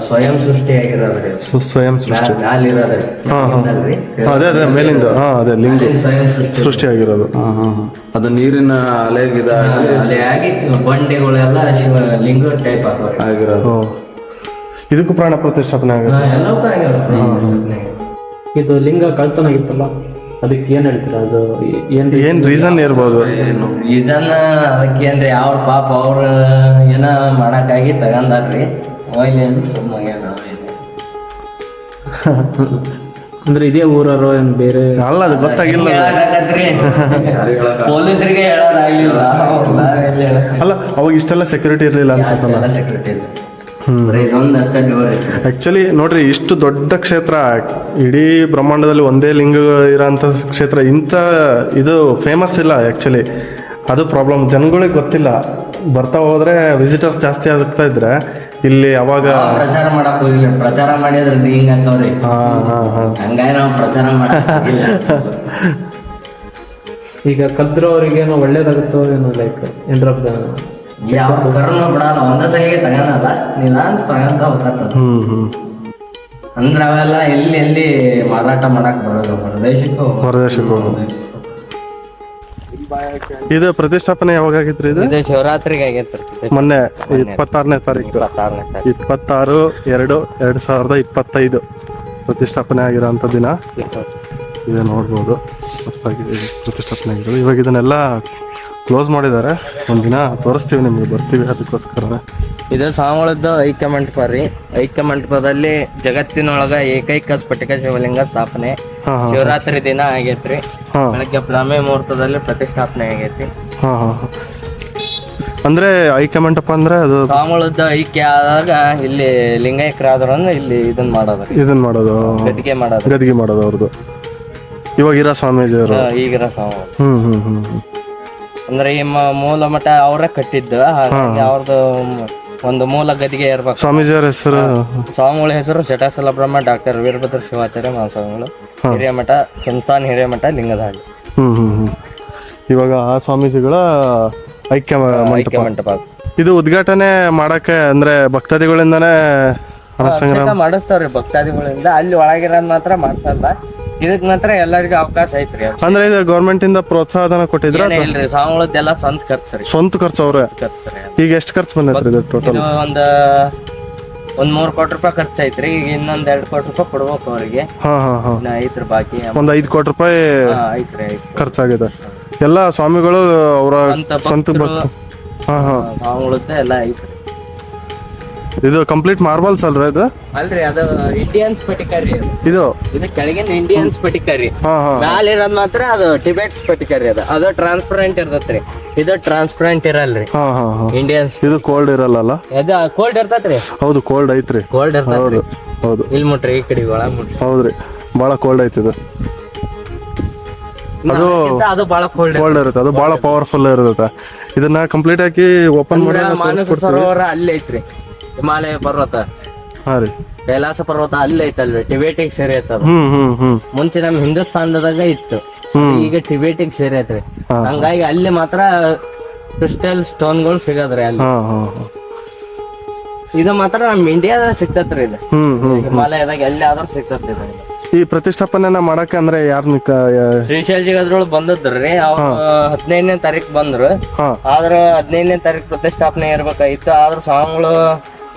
ಸ್ವಯಂ ಸೃಷ್ಟಿಯಾಗಿರೋದ್ರಿ ಸು- ಸ್ವಯಂ ಸೃಷ್ಟಿ. ಮ್ಯಾಲ ಇರೋದ್ರಿ ಹಾ, ಹಾ. ಮೇಲಿಂದಲ್ರಿ. ಅದೇ ಅದೇ ಮೇಲಿಂದ. ಹಾ ಅದೇ ಲಿಂಗ ಸ್ವಯಂ ಸೃಷ್ಟಿ. ಸೃಷ್ಟಿಯಾಗಿರೋದು ಅದು ನೀರಿನ ಅಲೆ ಅಲ್ಲಿ ಆಗಿ ಬಂಡೆಗಳೆಲ್ಲ ಶಿವ ಲಿಂಗ ಟೈಪ್ ಆಗಿರೋದು. ಇದಕ್ಕೂ ಪ್ರಾಣ ಪ್ರತಿಷ್ಠಾಪನೆ ಆಗಿರುತ್ತೆ ಇದು ಲಿಂಗ ಕಳ್ತನ ಆಗಿತ್ತಲ್ಲ ಅದಕ್ಕೆ ಏನ್ ಹೇಳ್ತೀರಾ? ಅದು ಏನ್ ಏನ್ ರೀಸನ್ ಇರ್ಬೋದು? ರೀಸನ್ ಅದಕ್ಕೇನ್ರಿ ಅವ್ರ ಪಾಪ ಅವ್ರ ಏನ ಮಾಡಕ್ಕಾಗಿ ತಗಂದಾರ್ರಿ ಒಯ್ಲಿ ಅಂದ್ರೆ ಇದೇ ಊರವರು ಏನು ಬೇರೆ ಅಲ್ಲ ಅದು ಗೊತ್ತಾಗಿಲ್ಲ. ಪೊಲೀಸರಿಗೆ ಹೇಳೋದಾಗ್ಲಿಲ್ಲ? ಅಲ್ಲ ಅವಾಗ ಇಷ್ಟೆಲ್ಲ ಸೆಕ್ಯೂರಿಟಿ ಇರಲಿಲ್ಲ ಅನ್ಸುತ್ತಲ್ಲ? ಐತಿ. ಆಕ್ಚುಲಿ ನೋಡ್ರಿ ಇಷ್ಟು ದೊಡ್ಡ ಕ್ಷೇತ್ರ ಇಡೀ ಬ್ರಹ್ಮಾಂಡದಲ್ಲಿ ಒಂದೇ ಲಿಂಗ ಇರೋಂಥ ಕ್ಷೇತ್ರ ಇಂಥ ಇದು ಫೇಮಸ್ ಇಲ್ಲ ಆ್ಯಕ್ಚುಲಿ ಅದು ಪ್ರಾಬ್ಲಮ್ ಜನಗಳಿಗೆ ಗೊತ್ತಿಲ್ಲ. ಬರ್ತಾ ಹೋದ್ರೆ ವಿಸಿಟರ್ಸ್ ಜಾಸ್ತಿ ಆಗ್ತಾ ಇದ್ರೆ ಇಲ್ಲಿ ಅವಾಗ ಪ್ರಚಾರ ಮಾಡಕ್ ಹೋಗಿಲ್ಲ. ಪ್ರಚಾರ ಮಾಡಿದ್ರೆ ಹಿಂಗ ಹಾಕವ್ರಿ ಹಾ ಹಾ ಹಾ. ಹಂಗಾಗಿ ನಾವು ಪ್ರಚಾರ ಮಾಡ ಈಗ ಕಲ್ತಿರೋರಿಗೇನೋ ಒಳ್ಳೇದಾಗುತ್ತೋ ಏನೋ ಲೈಕ್ ಏನ್ರ ಯಾವ ಕರ್ಮ ಬಿಡಲ್ಲ. ಒಂದೇ ಸಲಿಗೆ ತಗನಲ್ಲ. ನಿಧಾನ ತಗಂತ ಹೋಗ್ತದ ಹ್ಮ್ ಹ್ಮ್. ಅಂದ್ರೆ ಅವೆಲ್ಲ ಎಲ್ಲಿ ಎಲ್ಲಿ ಮಾರಾಟ ಮಾಡಕ್ ಬರೋದು ಹೊರದೇಶಕ್ಕೂ ಹೊರದೇಶಕ್ಕೆ ಇದು ಪ್ರತಿಷ್ಠಾಪನೆ ಯಾವಾಗ ಆಗಿತ್ರಿ ಇದು ಇದು ಶಿವರಾತ್ರಿಗೆ ಆಗೈತ್ರಿ ಮೊನ್ನೆ ಇಪ್ಪತ್ತಾರನೇ ತಾರೀಕು. ಇಪ್ಪತ್ತಾರನೇ ತಾರೀಕು. ಇಪ್ಪತ್ತಾರು ಎರಡು ಎರಡ್ ಸಾವಿರದ ಇಪ್ಪತ್ತೈದು ಪ್ರತಿಷ್ಠಾಪನೆ ಆಗಿರೋಂಥ ದಿನ. ಇದೆ ನೋಡ್ಬೋದು. ಮಸ್ತಾಗಿ ಪ್ರತಿಷ್ಠಾಪನೆ ಆಗಿರೋದು. ಇವಾಗ ಇದನ್ನೆಲ್ಲ ಕ್ಲೋಸ್ ಮಾಡಿದ್ದಾರೆ. ಒಂದಿನ ತೋರಿಸ್ತೀವಿ ನಿಮಗೆ ಬರ್ತೀವಿ ಅದಕ್ಕೋಸ್ಕರ ಇದು ಸಾಮಳದ ಐಕ್ಯ ಮಂಟಪ ರೀ. ಐಕ್ಯ ಮಂಟಪದಲ್ಲಿ ಜಗತ್ತಿನೊಳಗ ಏಕೈಕ ಸ್ಫಟಿಕ ಶಿವಲಿಂಗ ಸ್ಥಾಪನೆ. ಶಿವರಾತ್ರಿ ದಿನ ಆಗೈತ್ರಿ. ಬೆಳಗ್ಗೆ ಬ್ರಾಹ್ಮಿ ಮುಹೂರ್ತದಲ್ಲಿ ಪ್ರತಿಷ್ಠಾಪನೆ ಆಗೈತಿ. ಹಾ ಹಾ ಹಾ. ಅಂದ್ರೆ ಐಕ್ಯ ಮಂಟಪ ಅಂದ್ರೆ ಅದು ಸ್ವಾಮಿಗಳದ್ದು ಐಕ್ಯ ಆದಾಗ ಇಲ್ಲಿ ಲಿಂಗೈಕ್ಯರಾದ್ರು ಅಂದ್ರೆ ಇಲ್ಲಿ ಇದನ್ನ ಮಾಡೋದು. ಇದನ್ ಇದನ್ನ ಮಾಡೋದು. ಗದ್ದಿಗೆ ಮಾಡೋದು. ಗದ್ದಿಗೆ ಮಾಡೋದು ಅವ್ರದ್ದು ಇವಾಗ ಇರೋ ಸ್ವಾಮೀಜಿಯವರು. ಈಗಿರೋ ಸ್ವಾಮಿ ಹ್ಮ್ ಹ್ಮ್ ಹ್ಮ್ ಹ್ಮ್. ಅಂದ್ರೆ ಈ ಮ- ಮೂಲ ಮಠ ಅವರೇ ಕಟ್ಟಿದ್ದು ಹಾಗಾಗಿ ಅವ್ರದ್ದು ಒಂದು ಮೂಲ ಗದಿಗೆ ಇರ್ಬೇಕು ಸ್ವಾಮೀಜಿಯವ್ರ ಹೆಸರು? ಸ್ವಾಮಿಗಳ ಹೆಸರು ಶಟಾಸಲ ಬ್ರಹ್ಮ ಡಾಕ್ಟರ್ ವೀರಭದ್ರ ಶಿವಾಚಾರ್ಯ ಮಹಾಸ್ವಾಮಿಗಳು ಹಿರಿಯಮಠ ಸಂಸ್ಥಾನ ಹಿರಿಯಮಠ ಲಿಂಗದಹಳ್ಳಿ. ಹ್ಮ್ ಹ್ಮ್ ಹ್ಮ್. ಇವಾಗ ಆ ಸ್ವಾಮೀಜಿಗಳ ಐಕ್ಯ ಮ- ಮಂಟಪ. ಐಕ್ಯ ಮಂಟಪ ಇದು ಉದ್ಘಾಟನೆ ಮಾಡಕ್ಕೆ ಅಂದ್ರೆ ಭಕ್ತಾದಿಗಳಿಂದಾನೇ ಹಣ ಸಂಗ್ರಹ ಅಭಿಷೇಕ ಮಾಡಿಸ್ತಾವ್ರಿ ಭಕ್ತಾದಿಗಳಿಂದ. ಅಲ್ಲಿ ಒಳಗಿರೋದ್ ಮಾತ್ರ ಮಾಡ್ಸಲ್ಲ ಇದಕ್ ಮಾತ್ರ ಎಲ್ಲರಿಗೂ ಅವಕಾಶ ಐತ್ರಿ ಅಂದ್ರೆ ಇದು ಗೌರ್ಮೆಂಟ್ ಇಂದ ಪ್ರೋತ್ಸಾಹಧನ ಕೊಟ್ಟಿದ್ರ ಏನೇ ಇಲ್ರಿ ಸ್ವಾಮಿಗಳದ್ದೆಲ್ಲ ಸ್ವಂತ ಖರ್ಚು ರೀ. ಸ್ವಂತ ಖರ್ಚು ಅವ್ರೆ? ಖರ್ಚು ರೀ. ಈಗ ಎಷ್ಟು ಖರ್ಚು ಬಂದೈತ್ರಿ ಇದು ಟೋಟಲ್ ಇದು ಒಂದ್ ಒಂದ್ ಮೂರ್ ಕೋಟಿ ರೂಪಾಯಿ ಖರ್ಚು ಐತ್ರಿ ಈಗ ಇನ್ನೊಂದ್ ಎರಡ್ ಕೋಟಿ ರೂಪಾಯಿ ಕೊಡ್ಬೇಕು ಅವ್ರಿಗೆ. ಹಾ ಹಾ ಹಾ. ಇನ್ನ ಐತ್ರಿ ಬಾಕಿ. ಒಂದ್ ಐದ್ ಕೋಟಿ ರೂಪಾಯಿ ಹಾ, ಐತ್ರಿ ಐತ್ರಿ. ಖರ್ಚಾಗಿದೆ. ಎಲ್ಲಾ ಸ್ವಾಮಿಗಳು ಅವರ ಸ್ವಂತ ಸ್ವಂತ ಭಕ್ತರು, ಭಕ್ತ ಹಾ ಹಾ. ಎಲ್ಲ ಐತ್ರಿ. ಇದು ಕಂಪ್ಲೀಟ್ ಮಾರ್ಬಲ್ಸ್ ಅಲ್ರಿ ಇದು? ಅಲ್ರಿ ಅದು ಇಂಡಿಯನ್ ಸ್ಫಟಿಕ ರೀ ಅದು. ಇದು? ಇದು ಕೆಳಗಿನ ಇಂಡಿಯನ್ ಸ್ಫಟಿಕ ರೀ. ಹಾ ಹಾ. ಮ್ಯಾಲ ಇರೋದ್ ಮಾತ್ರ ಅದು ಟಿಬೆಟ್ ಸ್ಫಟಿಕ ರೀ ಅದು. ಅದು ಟ್ರಾನ್ಸ್ಪರೆಂಟ್ ಇರ್ತೈತ್ರಿ. ಇದು ಟ್ರಾನ್ಸ್ಪರೆಂಟ್ ಇರಲ್ರಿ. ಹಾ ಹಾ ಹಾ. ಇಂಡಿಯನ್ಸ್ ಇದು ಕೋಲ್ಡ್ ಇರಲ್ಲ ಅದು ಕೋಲ್ಡ್ ಇರ್ತೈತ್ರಿ. ಹೌದು ಕೋಲ್ಡ್ ಐತ್ರಿ. ಕೋಲ್ಡ್ ಇರ್ತೈತ್ರಿ. ಹೌದು ಹೌದು. ಇಲ್ಲಿ ಮುಟ್ರಿ ಈ ಕಡೆ ಒಳಗ್ ಮುಟ್ರಿ. ಹೌದ್ರಿ. ಬಹಳ ಕೋಲ್ಡ್ ಐತಿ ಇದು. ಅದು ಅದಕ್ಕಿಂತ ಅದು ಬಹಳ ಕೋಲ್ಡ್ ಕೋಲ್ಡ್ ಇರುತ್ತೆ. ಅದು ಬಹಳ ಪವರ್ಫುಲ್ ಇರುತ್ತೆ ಇದನ್ನ ಕಂಪ್ಲೀಟ್ ಆಗಿ ಓಪನ್ ಮಾಡಿ ಮಾನಸ ಸರೋವರ ಅಲ್ಲಿ ಐತ್ರಿ. ಹಿಮಾಲಯ ಪರ್ವತ. ಹಾ ರೀ. ಕೈಲಾಸ ಪರ್ವತ ಅಲ್ಲೇ ಐತಲ್ರಿ ಟಿಬೇಟಿಗೆ ಸೇರಿ ಹ್ಮ್ ಹ್ಮ್ ಹ್ಮ್. ಮುಂಚೆ ನಮ್ ಹಿಂದೂಸ್ತಾನದಾಗ ಇತ್ತು. ಈಗ ಟಿಬೇಟಿಗೆ ಸೇರಿ ಐತ್ರಿ ಹಂಗಾಗಿ ಅಲ್ಲಿ ಮಾತ್ರ ಕ್ರಿಸ್ಟಲ್ ಸ್ಟೋನ್ಗಳು ಸಿಗದ್ರಿ ಅಲ್ಲಿ. ಹಾ ಹಾ ಹಾ. ಇದು ಮಾತ್ರ ನಮ್ ಇಂಡಿಯಾದಾಗ ಸಿಗ್ತತ್ರಿ ಇದು. ಹ್ಮ್ ಹ್ಮ್ ಹಿಮಾಲಯದಾಗ ಎಲ್ಲಿ ಆದ್ರೂ ಸಿಗ್ತತ್ರಿ ಇದು. ಈ ಪ್ರತಿಷ್ಠಾಪನೆನ ಮಾಡಕ್ಕೆ ಅಂದ್ರೆ ಯಾರನ್ನ ಶ್ರೀಶೈಲ್ ಅದ್ರೊಳಗೆ ಬಂದದ್ರಿ ಅವ್ರು ಹದಿನೈದನೇ ತಾರೀಕ್ ಬಂದ್ರು. ಹಾ. ಆದ್ರ ಹದಿನೈದನೇ ತಾರೀಕ್ ಪ್ರತಿಷ್ಠಾಪನೆ ಇರ್ಬೇಕಾಗಿತ್ತು. ಆದ್ರ ಸ್ವಾಮಿಗಳು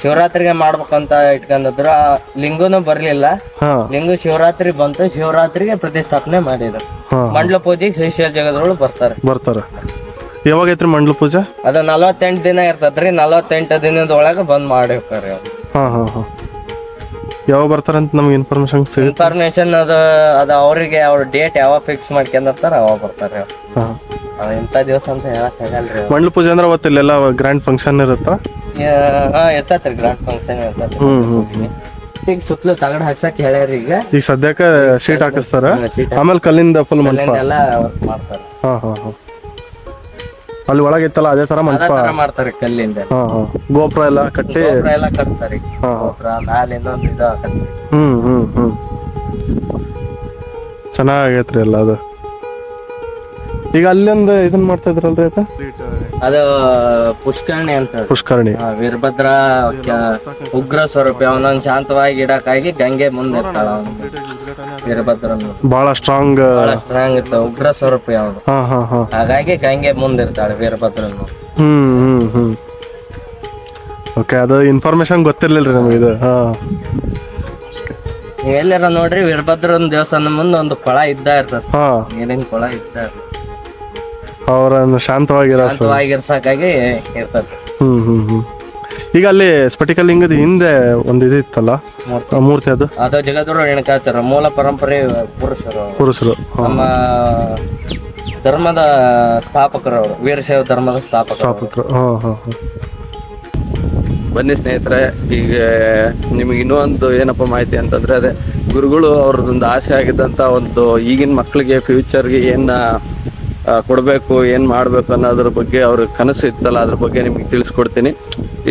ಶಿವರಾತ್ರಿಗೆ ಮಾಡ್ಬೇಕಂತ ಇಟ್ಕೊಂಡಿದ್ರು ಆ ಲಿಂಗನು ಬರ್ಲಿಲ್ಲ. ಹಾ. ಲಿಂಗು ಶಿವರಾತ್ರಿ ಬಂತು ಶಿವರಾತ್ರಿಗೆ ಪ್ರತಿಷ್ಠಾಪನೆ ಮಾಡಿದ್ರು. ಮಂಡಲ ಮಂಡ್ಲ ಪೂಜೆಗೆ ಶ್ರೀಶೈಲ ಜಗದ್ರೊಳಗೆ ಬರ್ತಾರೆ. ಬರ್ತಾರ. ಯಾವಾಗೈತ್ರಿ ಮಂಡಲ ಪೂಜೆ? ಅದ ನಲವತ್ತೆಂಟು ದಿನ ಇರ್ತದ್ರಿ ನಲವತ್ತೆಂಟು ದಿನದೊಳಗೆ ಬಂದ್ ಮಾಡಿರ್ತಾರೆ ಹಾ ಹಾ ಹಾ. ಯಾವಾಗ ಬರ್ತಾರಂತ ನಮ್ಗೆ ಇನ್ಫಾರ್ಮೇಶನ್ ಸಿಗುತ್ತೆ? ಇನ್ಫಾರ್ಮೇಶನ್ ಅದ ಅದ ಅವರಿಗೆ ಅವ್ರ ಡೇಟ್ ಯಾವಾಗ ಫಿಕ್ಸ್ ಮಾಡ್ಕೊಂಡಿರ್ತಾರ ಅವಾಗ ಬರ್ತಾರೆ ಅವ್ರು. ಹಾ. ಇಂಥ ದಿವಸ ಅಂತ ಹೇಳಕ್ ಆಗಲ್ರಿ ಮಂಡಲ ಪೂಜೆ ಅಂದ್ರೆ ಅವತ್ತಿಲ್ಲೆಲ್ಲ ಗ್ರ್ಯಾಂಡ್ ಫಂಕ್ಷನ್ ಇರುತ್ತಾ? ಹಾ ಇರ್ತೈತ್ರಿ ಗ್ರಾಂಡ್ ಫಂಕ್ಷನ್ ಹ್ಮ್ ಹ್ಮ್. ಈಗ ಸುತ್ತಲೂ ತಗಡ್ ಹಾಕ್ಸಕ್ ಹೇಳ್ಯಾರ ಈಗ. ಈಗ ಸದ್ಯಕ್ಕ ಶೀಟ್ ಹಾಕಿಸ್ತಾರ? ಆಮೇಲೆ ಕಲ್ಲಿಂದ ಫುಲ್ ಮಂಟಪ. ಅಲ್ಲಿಂದೆಲ್ಲ ವರ್ಕ್ ಮಾಡ್ತಾರೆ. ಹಾ ಹಾ ಹಾ. ಅಲ್ಲಿ ಒಳಗಿತ್ತಲ್ಲ ಅದೇ ತರ ಅದೇ ಮಂಟಪ? ತರ ಮಾಡ್ತಾರೆ ಕಲ್ಲಿಂದ. ಹಾ ಹಾ. ಗೋಪುರ ಎಲ್ಲ ಕಟ್ಟಿ? ಗೋಪುರ ಎಲ್ಲ ಕಟ್ತಾರೆ ಹಾ. ಗೋಪುರ ಮ್ಯಾಲ ಇನ್ನೊಂದು ಇದು ಹಾಕತ್ತಾರೆ ಹ್ಮ್ ಹ್ಮ್ ಹ್ಮ್. ಚೆನ್ನಾಗೈತ್ರಿ ಎಲ್ಲ ಅದು. ಈಗ ಅಲ್ಲೊಂದು ಇದನ್ನ ಮಾಡ್ತಾ ಇದ್ರಲ್ರಿ ಆಯ್ತಾ ಅದು ಪುಷ್ಕರಣಿ ಅಂತ ಪುಷ್ಕರ್ಣಿ. ಆ, ವೀರಭದ್ರ ಕ- ಉಗ್ರ ಸ್ವರೂಪ. ಅವನೊಂದ್ ಶಾಂತವಾಗಿ ಇಡಕ್ಕಾಗಿ ಗಂಗೆ ಮುಂದೆ ಇರ್ತಾಳ ಅವನು. ವೀರಭದ್ರನು. ಬಹಳ ಸ್ಟ್ರಾಂಗ್ ಬಹಳ ಸ್ಟ್ರಾಂಗ್ ಇತ್ತು ಉಗ್ರ ಸ್ವರೂಪ ಅವನು. ಹಾ ಹಾ ಹಾ. ಹಾಗಾಗಿ ಗಂಗೆ ಮುಂದಿರ್ತಾಳೆ ವೀರಭದ್ರನು. ಹ್ಮ್ ಹ್ಮ್ ಹ್ಮ್. ಓಕೆ ಅದು ಇನ್ಫಾರ್ಮೇಶನ್ ಗೊತ್ತಿರ್ಲಿಲ್ರಿ ನಮಗೆ ಇದು. ಹಾ. ನೀವ್ ಎಲ್ಲಾರ ನೋಡ್ರಿ ವೀರಭದ್ರನ ದೇವಸ್ಥಾನ ಮುಂದೆ ಒಂದು ಕೊಳ ಇದ್ದ ಇರ್ತದ. ಹಾ. ನೀರಿನ ಕೊಳ ಇದ್ದ ಇರ್ತದ. ಅವರನ್ನು ಶಾಂತವಾಗಿರೋ ಸ- ಶಾಂತವಾಗಿರ್ಸಕ್ಕಾಗಿ ಇರ್ತದ ಹ್ಮ್ ಹ್ಮ್ ಹ್ಮ್. ಈಗ ಅಲ್ಲಿ ಸ್ಫಟಿಕಲಿಂಗದ ಹಿಂದೆ ಒಂದು ಇದು ಇತ್ತಲ್ಲ? ಆ ಮೂರ್ತಿ ಅದು? ಅದು ಜಗದ್ಗುರು ರೇಣುಕಾಚಾರ್ಯ ಮೂಲ ಪರಂಪರೆ ಪುರುಷರು. ಪುರುಷರು. ನಮ್ಮ ಧರ್ಮದ ಸ್ಥಾಪಕರು ಅವರು. ವೀರಶೈವ ಧರ್ಮದ ಸ್ಥಾಪಕರು ಹಾ ಹಾ ಹಾ. ಬನ್ನಿ ಸ್ನೇಹಿತರೆ ಈಗ ನಿಮಗೆ ಇನ್ನೂ ಒಂದು ಏನಪ್ಪ ಮಾಹಿತಿ ಅಂತಂದರೆ ಅದೇ ಗುರುಗಳು ಅವ್ರದ್ದೊಂದು ಆಸೆ ಆಗಿದ್ದಂಥ ಒಂದು ಈಗಿನ ಮಕ್ಕಳಿಗೆ ಫ್ಯೂಚರ್ಗೆ ಏನು ಕೊಡಬೇಕು, ಏನು ಮಾಡಬೇಕು ಅನ್ನೋದ್ರ ಬಗ್ಗೆ ಅವ್ರ ಕನಸು ಇತ್ತಲ್ಲ, ಅದ್ರ ಬಗ್ಗೆ ನಿಮಗೆ ತಿಳಿಸ್ಕೊಡ್ತೀನಿ.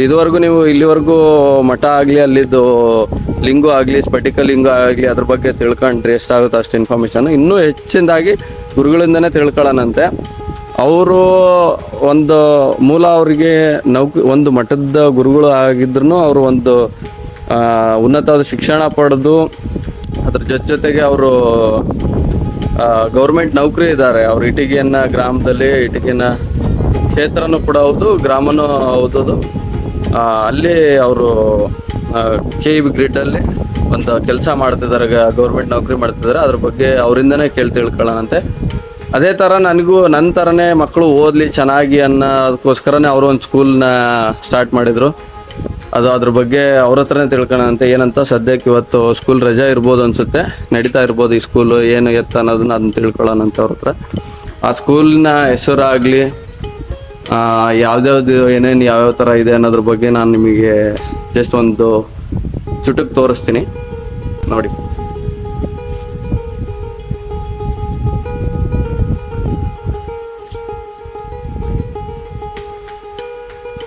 ಇದುವರೆಗೂ ನೀವು ಇಲ್ಲಿವರೆಗೂ ಮಠ ಆಗಲಿ, ಅಲ್ಲಿದ್ದು ಲಿಂಗು ಆಗಲಿ, ಸ್ಫಟಿಕ ಲಿಂಗು ಆಗಲಿ ಅದ್ರ ಬಗ್ಗೆ ತಿಳ್ಕೊಂಡ್ರಿ ಎಷ್ಟಾಗುತ್ತೋ ಅಷ್ಟು ಇನ್ಫಾರ್ಮೇಷನ್ ಇನ್ನೂ ಹೆಚ್ಚಿನದಾಗಿ ಗುರುಗಳಿಂದನೇ ತಿಳ್ಕೊಳ್ಳೋಣಂತೆ. ಅವರು ಒಂದು ಮೂಲ ಅವರಿಗೆ ನೌಕ, ಒಂದು ಮಠದ ಗುರುಗಳು ಆಗಿದ್ರು ಅವರು ಒಂದು ಉನ್ನತವಾದ ಶಿಕ್ಷಣ ಪಡೆದು ಅದ್ರ ಜೊತೆ ಜೊತೆಗೆ ಅವರು ಗೌರ್ಮೆಂಟ್ ನೌಕರಿ ಇದ್ದಾರೆ. ಅವ್ರು ಇಟಿಗೆಯನ್ನ, ಗ್ರಾಮದಲ್ಲಿ ಇಟಿಗೆನ ಕ್ಷೇತ್ರನೂ ಕೂಡ ಹೌದು, ಗ್ರಾಮನೂ ಹೌದದು. ಅಲ್ಲಿ ಅವರು ಕೆ ಇ ಗ್ರಿಡ್ಡಲ್ಲಿ ಒಂದು ಕೆಲಸ ಮಾಡ್ತಿದ್ದಾರೆ ಗೌರ್ಮೆಂಟ್ ನೌಕರಿ ಮಾಡ್ತಿದ್ದಾರೆ. ಅದ್ರ ಬಗ್ಗೆ ಅವರಿಂದನೇ ಕೇಳಿ ತಿಳ್ಕೊಳ್ಳೋಣಂತೆ. ಅದೇ ಥರ ನನಗೂ ನನ್ನ ಥರನೇ ಮಕ್ಕಳು ಓದಲಿ ಚೆನ್ನಾಗಿ ಅನ್ನೋದಕ್ಕೋಸ್ಕರನೇ ಅವರು ಒಂದು ಸ್ಕೂಲ್ನ ಸ್ಟಾರ್ಟ್ ಮಾಡಿದರು. ಅದು ಅದ್ರ ಬಗ್ಗೆ ಅವ್ರ ಹತ್ರನೇ ತಿಳ್ಕೊಳ್ಳೋಣಂತೆ ಏನಂತ ಸದ್ಯಕ್ಕೆ ಇವತ್ತು ಸ್ಕೂಲ್ ರಜಾ ಇರ್ಬೋದು ಅನ್ಸುತ್ತೆ. ನಡೀತಾ ಇರ್ಬೋದು ಈ ಸ್ಕೂಲು ಏನು ಎತ್ತ ಅನ್ನೋದನ್ನ ಅದನ್ನ ತಿಳ್ಕೊಳ್ಳೋಣಂತೆ ಅವ್ರ ಹತ್ರ. ಆ ಸ್ಕೂಲ್ನ ಹೆಸರಾಗಲಿ ಯಾವ್ದ್ಯಾವ್ದು ಏನೇನು ಯಾವ್ಯಾವ ಥರ ಇದೆ ಅನ್ನೋದ್ರ ಬಗ್ಗೆ ನಾನು ನಿಮಗೆ ಜಸ್ಟ್ ಒಂದು ಚುಟುಕು ತೋರಿಸ್ತೀನಿ. ನೋಡಿ.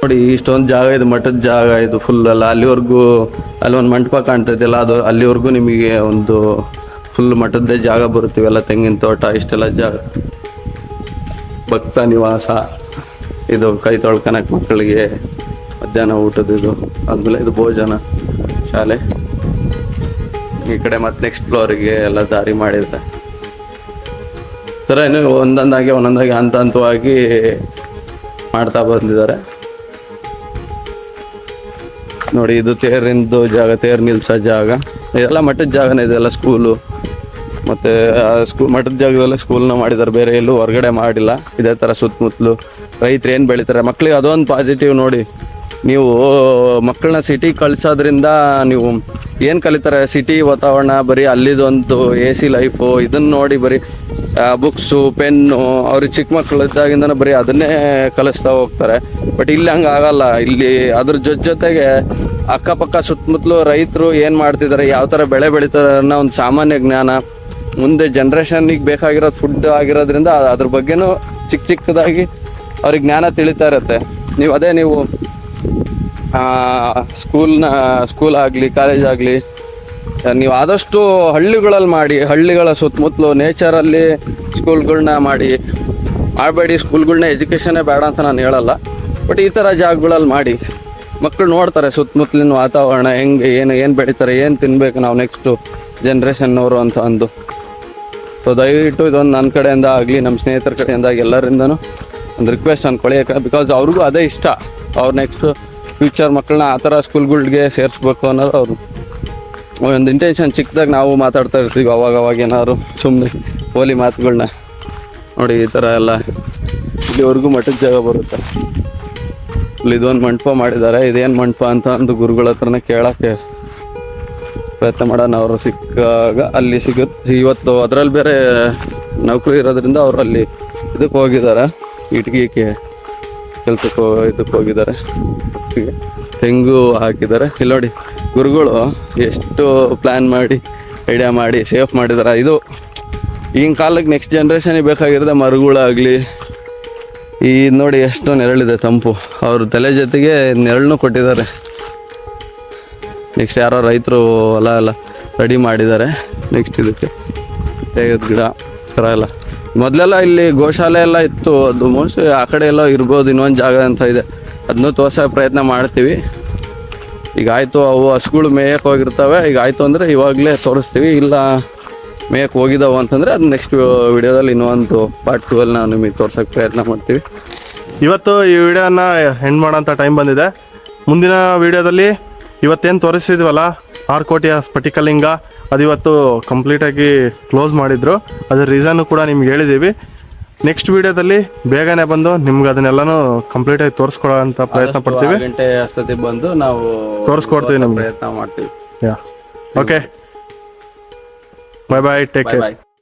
ನೋಡಿ, ಇಷ್ಟೊಂದು ಜಾಗ ಇದು, ಮಠದ ಜಾಗ ಇದು ಫುಲ್ ಅಲ್ಲ. ಅಲ್ಲಿವರೆಗೂ ಅಲ್ಲಿ ಒಂದು ಮಂಟಪ ಕಾಣ್ತೈತಿಲ್ಲ, ಅದು ಅಲ್ಲಿವರೆಗೂ ನಿಮಗೆ ಒಂದು ಫುಲ್ ಮಠದ್ದೇ ಜಾಗ ಬರುತ್ತೆ ಎಲ್ಲ ತೆಂಗಿನ ತೋಟ, ಇಷ್ಟೆಲ್ಲ ಜಾಗ. ಭಕ್ತ ನಿವಾಸ. ಇದು ಕೈ ತೊಳ್ಕೊಳಕ್ ಮಕ್ಕಳಿಗೆ ಮಧ್ಯಾಹ್ನ ಊಟದ ಇದು. ಆದಮೇಲೆ ಇದು ಭೋಜನ ಶಾಲೆ. ಈ ಕಡೆ ಮತ್ತೆ ನೆಕ್ಸ್ಟ್ ಫ್ಲೋರಿಗೆ ಎಲ್ಲ ದಾರಿ ಮಾಡಿರ್ತಾರೆ. ಥರ ಏನು ಒಂದೊಂದಾಗಿ ಒಂದೊಂದಾಗಿ ಹಂತ ಹಂತವಾಗಿ ಮಾಡ್ತಾ ಬಂದಿದ್ದಾರೆ. ನೋಡಿ, ಇದು ತೇರಿಂದು ಜಾಗ, ತೇರ್ ನಿಲ್ಸೋ ಜಾಗ. ಇದೆಲ್ಲ ಮಠದ ಜಾಗನೇ ಇದೆಲ್ಲ ಸ್ಕೂಲು ಮತ್ತೆ ಸ್ಕೂಲ್ ಮಠದ ಜಾಗದಲ್ಲೇ ಸ್ಕೂಲ್ನ ಮಾಡಿದ್ದಾರೆ ಬೇರೆ ಎಲ್ಲೂ ಹೊರಗಡೆ ಮಾಡಿಲ್ಲ. ಇದೇ ಥರ ಸುತ್ತಮುತ್ತಲು ರೈತರು ಏನು ಬೆಳಿತಾರೆ? ಮಕ್ಳಿಗೆ ಅದೊಂದು ಪಾಸಿಟಿವ್ ನೋಡಿ. ನೀವು ಮಕ್ಕಳನ್ನ ಸಿಟಿ ಕಳ್ಸೋದ್ರಿಂದ ನೀವು ಏನು ಕಲಿತಾರೆ? ಸಿಟಿ ವಾತಾವರಣ, ಬರೀ ಅಲ್ಲಿದೊಂದು ಎ ಸಿ ಲೈಫು ಇದನ್ನ ನೋಡಿ ಬರೀ ಬುಕ್ಸು ಪೆನ್ನು ಅವ್ರಿಗೆ ಚಿಕ್ಕ ಮಕ್ಕಳಿದ್ದಾಗಿಂದನೂ ಬರೀ ಅದನ್ನೇ ಕಲಿಸ್ತಾ ಹೋಗ್ತಾರೆ. ಬಟ್ ಇಲ್ಲಿ ಹಂಗೆ ಆಗಲ್ಲ. ಇಲ್ಲಿ ಅದ್ರ ಜೊತೆ ಜೊತೆಗೆ ಅಕ್ಕಪಕ್ಕ ಸುತ್ತಮುತ್ತಲು ರೈತರು ಏನು ಮಾಡ್ತಿದ್ದಾರೆ ಯಾವ ಥರ ಬೆಳೆ ಬೆಳೀತಾರೆ ಅನ್ನೋ ಒಂದು ಸಾಮಾನ್ಯ ಜ್ಞಾನ ಮುಂದೆ ಜನ್ರೇಷನ್ಗೆ ಬೇಕಾಗಿರೋದು ಫುಡ್ ಆಗಿರೋದ್ರಿಂದ ಅದ್ರ ಬಗ್ಗೆನೂ ಚಿಕ್ಕ ಚಿಕ್ಕದಾಗಿ ಅವ್ರಿಗೆ ಜ್ಞಾನ ತಿಳಿತಾ ಇರುತ್ತೆ. ನೀವು ಅದೇ ನೀವು ಸ್ಕೂಲ್ನ ಸ್ಕೂಲ್ ಆಗಲಿ ಕಾಲೇಜ್ ಆಗಲಿ ನೀವು ಆದಷ್ಟು ಹಳ್ಳಿಗಳಲ್ಲಿ ಮಾಡಿ, ಹಳ್ಳಿಗಳ ಸುತ್ತಮುತ್ತಲು ನೇಚರಲ್ಲಿ ಸ್ಕೂಲ್ಗಳನ್ನ ಮಾಡಿ ಮಾಡಬೇಡಿ ಸ್ಕೂಲ್ಗಳನ್ನ ಎಜುಕೇಷನೇ ಬೇಡ ಅಂತ ನಾನು ಹೇಳಲ್ಲ. ಬಟ್ ಈ ಥರ ಜಾಗಗಳಲ್ಲಿ ಮಾಡಿ ಮಕ್ಕಳು ನೋಡ್ತಾರೆ ಸುತ್ತಮುತ್ತಲಿನ ವಾತಾವರಣ ಹೆಂಗೆ, ಏನು ಏನು ಬೆಳೀತಾರೆ, ಏನು ತಿನ್ಬೇಕು ನಾವು ನೆಕ್ಸ್ಟು ಜನ್ರೇಷನ್ನವರು ಅಂತ ಅಂದು. ಸೊ ದಯವಿಟ್ಟು ಇದೊಂದು ನನ್ನ ಕಡೆಯಿಂದ ಆಗಲಿ, ನಮ್ಮ ಸ್ನೇಹಿತರ ಕಡೆಯಿಂದ ಎಲ್ಲರಿಂದನೂ ಒಂದು ರಿಕ್ವೆಸ್ಟ್ ಅನ್ನು ಯಾಕಂದ್ರೆ ಬಿಕಾಸ್ ಅವ್ರಿಗೂ ಅದೇ ಇಷ್ಟ. ಅವ್ರು ನೆಕ್ಸ್ಟ್ ಫ್ಯೂಚರ್ ಮಕ್ಕಳನ್ನ ಆ ಥರ ಸ್ಕೂಲ್ಗಳಿಗೆ ಸೇರಿಸ್ಬೇಕು ಅನ್ನೋದು ಅವರು. ಒಂದು ಇಂಟೆನ್ಷನ್ ಚಿಕ್ಕದಾಗ ನಾವು ಮಾತಾಡ್ತಾ ಇರ್ತೀವಿ ಅವಾಗ ಅವಾಗ ಏನಾದ್ರು ಸುಮ್ಮನೆ ಹೋಲಿ ಮಾತುಗಳನ್ನ ನೋಡಿ, ಈ ಥರ ಎಲ್ಲ ಇಲ್ಲಿವರೆಗೂ ಮಠದ ಜಾಗ ಬರುತ್ತೆ. ಇಲ್ಲಿ ಇದೊಂದು ಮಂಟಪ ಮಾಡಿದ್ದಾರೆ, ಇದೇನು ಮಂಟಪ ಅಂತ ಅಂದು ಗುರುಗಳ ಹತ್ರನೇ ಕೇಳೋಕ್ಕೆ ಪ್ರಯತ್ನ ಮಾಡೋಣ. ಅವರು ಸಿಕ್ಕಾಗ ಅಲ್ಲಿ ಸಿಗುತ್ತೆ ಇವತ್ತು ಅದರಲ್ಲಿ ಬೇರೆ ನೌಕರಿ ಇರೋದ್ರಿಂದ ಅವರು ಅಲ್ಲಿ ಇದಕ್ಕೆ ಹೋಗಿದ್ದಾರೆ. ಇಟ್ಗಿಗೆ ಕೆಲಸಕ್ಕೆ ಇದಕ್ಕೆ ಹೋಗಿದ್ದಾರೆ. ತೆಂಗು ಹಾಕಿದ್ದಾರೆ. ಇಲ್ಲಿ ನೋಡಿ. ಗುರುಗಳು ಎಷ್ಟು ಪ್ಲ್ಯಾನ್ ಮಾಡಿ ಐಡಿಯಾ ಮಾಡಿ ಸೇಫ್ ಮಾಡಿದಾರೆ. ಇದು ಈಗಿನ ಕಾಲಕ್ಕೆ ನೆಕ್ಸ್ಟ್ ಜನ್ರೇಷನಿಗೆ ಬೇಕಾಗಿರೋದೆ ಮರಗಳಾಗಲಿ. ಈ ನೋಡಿ ಎಷ್ಟು ನೆರಳಿದೆ ತಂಪು. ಅವ್ರ ತಲೆ ಜೊತೆಗೆ ನೆರಳನ್ನು ಕೊಟ್ಟಿದ್ದಾರೆ. ನೆಕ್ಸ್ಟ್ ಯಾರೋ ರೈತರು ಹೊಲ ಎಲ್ಲ ರೆಡಿ ಮಾಡಿದ್ದಾರೆ. ನೆಕ್ಸ್ಟ್ ಇದಕ್ಕೆ ತೇಗದ ಗಿಡ ಥರ ಎಲ್ಲ. ಮೊದಲೆಲ್ಲ ಇಲ್ಲಿ ಗೋಶಾಲೆ ಎಲ್ಲ ಇತ್ತು. ಅದು ಮೋಸ್ಟ್ಲಿ ಆ ಕಡೆ ಎಲ್ಲ ಇರ್ಬೋದು, ಇನ್ನೊಂದು ಜಾಗ ಅಂತ ಇದೆ. ಅದನ್ನೂ ತೋರ್ಸೋ ಪ್ರಯತ್ನ ಮಾಡ್ತೀವಿ. ಈಗ ಆಯಿತು, ಅವು ಹಸುಗಳು ಮೇಯಕ್ಕೆ ಹೋಗಿರ್ತವೆ. ಈಗ ಆಯಿತು ಅಂದರೆ ಇವಾಗಲೇ ತೋರಿಸ್ತೀವಿ. ಇಲ್ಲ, ಮೇಯಕ್ಕೆ ಹೋಗಿದ್ದಾವೆ ಅಂತಂದರೆ ಅದು ನೆಕ್ಸ್ಟ್ ವಿಡಿಯೋದಲ್ಲಿ ಇನ್ನೊಂದು ಪಾರ್ಟ್ ಅಲ್ಲಿ ನಾವು ನಿಮಗೆ ತೋರ್ಸೋಕ್ಕೆ ಪ್ರಯತ್ನ ಮಾಡ್ತೀವಿ. ಇವತ್ತು ಈ ವಿಡಿಯೋನ ಎಂಡ್ ಮಾಡೋಂಥ ಟೈಮ್ ಬಂದಿದೆ. ಮುಂದಿನ ವಿಡಿಯೋದಲ್ಲಿ ಇವತ್ತೇನು ತೋರಿಸಿದ್ವಲ್ಲ ಆರು ಕೋಟಿಯ ಸ್ಫಟಿಕಲಿಂಗ, ಅದು ಇವತ್ತು ಕಂಪ್ಲೀಟಾಗಿ ಕ್ಲೋಸ್ ಮಾಡಿದ್ರು. ಅದರ ರೀಸನ್ನು ಕೂಡ ನಿಮ್ಗೆ ಹೇಳಿದ್ದೀವಿ. ನೆಕ್ಸ್ಟ್ ವಿಡಿಯೋದಲ್ಲಿ ಬೇಗನೆ ಬಂದು ನಿಮ್ಗೆ ಅದನ್ನೆಲ್ಲಾನು ಕಂಪ್ಲೀಟ್ ಆಗಿ ಅಂತ ಪ್ರಯತ್ನ ಪಡ್ತೀವಿ. ಆರು ಗಂಟೆ ಅಷ್ಟೊತ್ತಿಗೆ ಬಂದು ನಾವು ತೋರಿಸ್ಕೊಡ್ತೀವಿ ನಮ್ಗೆ. ಪ್ರಯತ್ನ ಮಾಡ್ತೀವಿ. Yeah okay bye bye take care